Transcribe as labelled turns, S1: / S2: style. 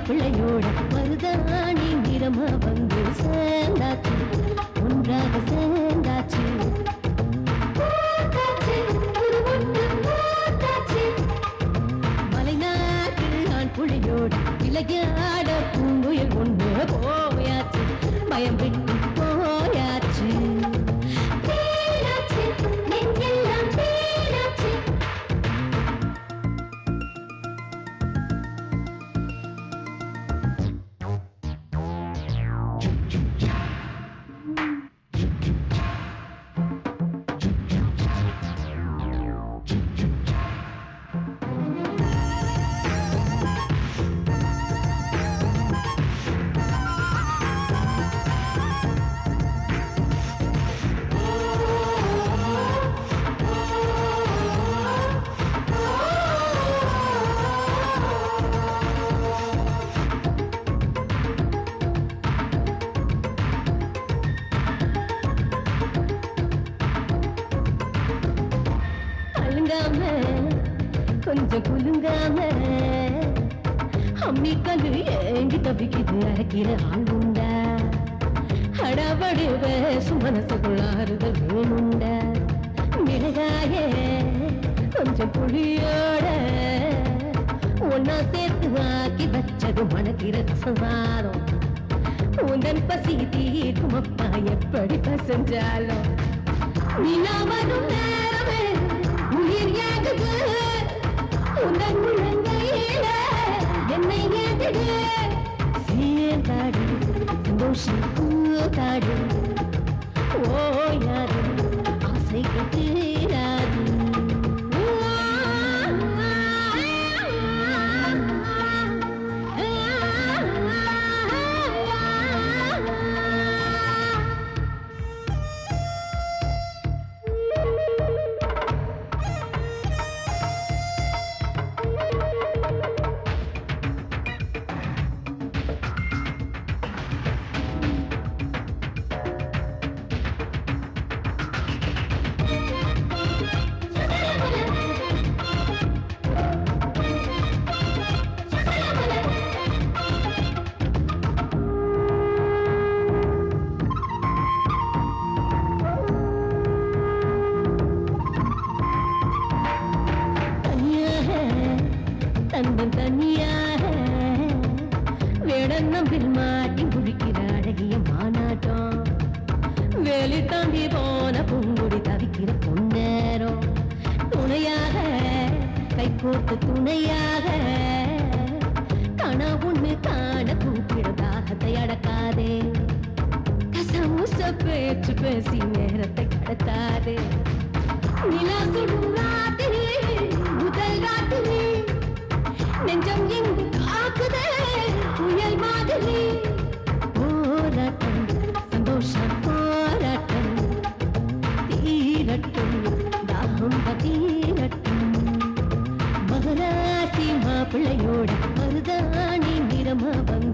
S1: மாப்பிள்ளையோட மருதாணி நிறமா வந்து சேர்ந்தாச்சு. ஒன்றாக சேர்ந்தாச்சு. மலைநாட்டு ஆண் புலியோட இலகியாட பூங்குயில் ஒன்று போயாச்சு. பயம் விட்டு அழுங்காம கொஞ்சம் குலுங்காம. அம்மி கல்லு ஏங்கி தவிக்குது அரைக்கிற ஆள் உண்டா? அடபடுவ சுமனசுக்குள்ளாறுதல் வேணுண்டா? மிளகாய கொஞ்சம் புளியோட ஒன்னா சேர்த்து ஆக்கி வச்சது மனக்கிற ரசசாரம் உந்தன் பசி தீர்க்கும் அப்பா எப்படி பசஞ்சாலும். நிலா வரும் சந்தோஷம் கூத்தாடு ஓயாது தந்தம் தனியாக வேடநம்பில் மாட்டி குடிக்கிற அழகிய மாநாட்டம் வேலி தாண்டி போன பூங்குடி தவிக்கிற பொன்னேரம். துணையாக கைகோர்த்து துணையாக கண உண்மை காண கூப்பிட தாகத்தை அடக்காதே. கசமுச பேச்சு பேசி நேரத்தை கடத்தாதே. நிலா சுடும் தீரட்டும் தாகம் பதீரட்டும் மகராசி மாப்பிள்ளையோட மருதாணி நிறமா வந்து